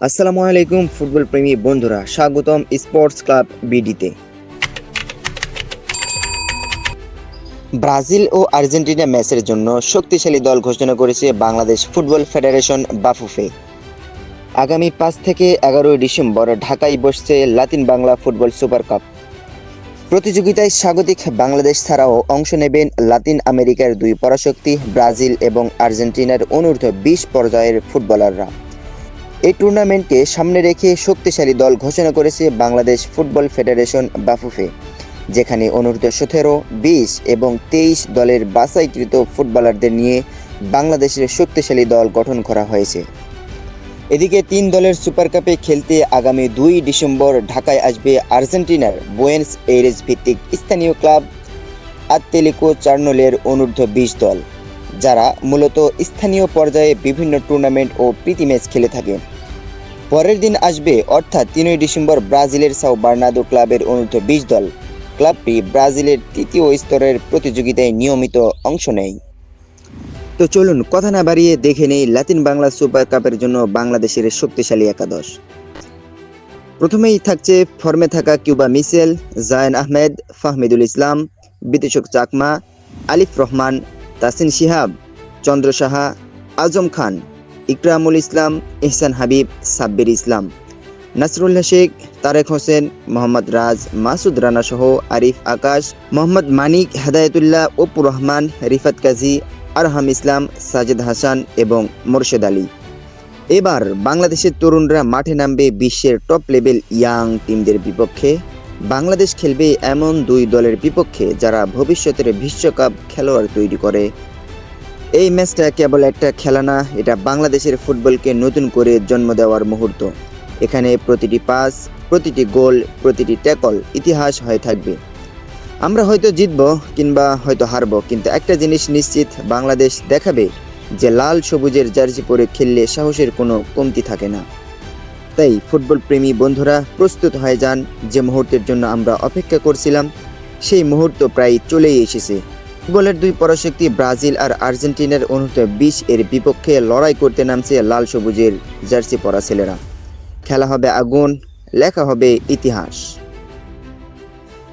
আসসালামু আলাইকুম, ফুটবল প্রেমী বন্ধুরা। স্বাগতম স্পোর্টস ক্লাব বিডিতে। ব্রাজিল ও আর্জেন্টিনা ম্যাচের জন্য শক্তিশালী দল ঘোষণা করেছে বাংলাদেশ ফুটবল ফেডারেশন বাফুফে। আগামী পাঁচ থেকে এগারোই ডিসেম্বর ঢাকায় বসছে Latin Bangla football super cup. প্রতিযোগিতায় স্বাগতিক বাংলাদেশ ছাড়াও অংশ নেবেন লাতিন আমেরিকার দুই পরাশক্তি, ব্রাজিল এবং আর্জেন্টিনার অনূর্ধ্ব বিশ পর্যায়ের ফুটবলাররা। এই টুর্নামেন্টকে সামনে রেখে শক্তিশালী দল ঘোষণা করেছে বাংলাদেশ ফুটবল ফেডারেশন বাফুফে, যেখানে অনূর্ধ্ব সতেরো, বিশ এবং তেইশ দলের বাছাইকৃত ফুটবলারদের নিয়ে বাংলাদেশের শক্তিশালী দল গঠন করা হয়েছে। এদিকে তিন দলের সুপার কাপে খেলতে আগামী দুই ডিসেম্বর ঢাকায় আসবে আর্জেন্টিনার বুয়েন্স এইরেস ভিত্তিক স্থানীয় ক্লাব আত্তেলিকো চার্নোলের অনূর্ধ্ব বিশ দল, যারা মূলত স্থানীয় পর্যায়ে বিভিন্ন টুর্নামেন্ট ও প্রীতি ম্যাচ খেলে থাকে। পরের দিন আসবে, অর্থাৎ তিনই ডিসেম্বর ব্রাজিলের সাও বার্নাদো ক্লাবের অনূর্ধ্ব বিশ দল। ক্লাবটি ব্রাজিলের তৃতীয় স্তরের প্রতিযোগিতায় নিয়মিত অংশ নেয়। তো চলুন, কথা না বাড়িয়ে দেখে নেই লাতিন বাংলা সুপার কাপের জন্য বাংলাদেশের শক্তিশালী একাদশ। প্রথমেই থাকছে ফর্মে থাকা কিউবা মিসেল, জায়ন আহমেদ, ফাহমিদুল ইসলাম, বিদেশক চাকমা, আলিফ রহমান, তাসিন শিহাব, চন্দ্র সাহা, আজম খান। ইকরামুল ইসলাম, ইহসান হাবিব, সাব্বির ইসলাম। নাসরুল্লাহ শেখ তারেক হোসেন, মোহাম্মদ রাজ, মাসুদ রানা সহ আরিফ আকাশ, মোহাম্মদ মানিক, হেদায়তুল্লাহ, অপু রহমান, রিফাত কাজী, আরহাম ইসলাম, সাজেদ হাসান এবং মোরশেদ আলী। এবার বাংলাদেশের তরুণরা মাঠে নামবে বিশ্বের টপ লেভেল ইয়াং টিমদের বিপক্ষে। বাংলাদেশ খেলবে এমন দুই দলের বিপক্ষে যারা ভবিষ্যতের বিশ্বকাপ খেলোয়াড় তৈরি করে। এই ম্যাচটা কেবল একটা খেলা না, এটা বাংলাদেশের ফুটবলকে নতুন করে জন্ম দেওয়ার মুহূর্ত। এখানে প্রতিটি পাস, প্রতিটি গোল, প্রতিটি ট্যাকল ইতিহাস হয়ে থাকবে। আমরা হয়তো জিতব কিংবা হয়তো হারব, কিন্তু একটা জিনিস নিশ্চিত, বাংলাদেশ দেখাবে যে লাল সবুজের জার্সি পরে খেললে সাহসের কোনো কমতি থাকে না। তাই ফুটবল প্রেমী বন্ধুরা, প্রস্তুত হয়ে যান, যে মুহূর্তের জন্য আমরা অপেক্ষা করছিলাম, সেই মুহূর্ত প্রায় চলেই এসেছে। ফুটবলের দুই পরাশক্তি ব্রাজিল আর আর্জেন্টিনার অনুত বিশ এর বিপক্ষে লড়াই করতে নামছে লাল সবুজের জার্সি পরা ছেলেরা। খেলা হবে আগুন, লেখা হবে ইতিহাস।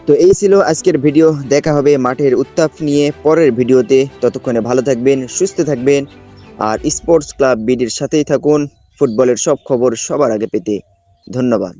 তো এই ছিল আজকের ভিডিও। দেখা হবে মাঠের উত্তাপ নিয়ে পরের ভিডিওতে। ততক্ষণে ভালো থাকবেন, সুস্থ থাকবেন আর স্পোর্টস ক্লাব বিডির সাথেই থাকুন। ফুটবলের সব খবর সবার আগে পেতে। ধন্যবাদ।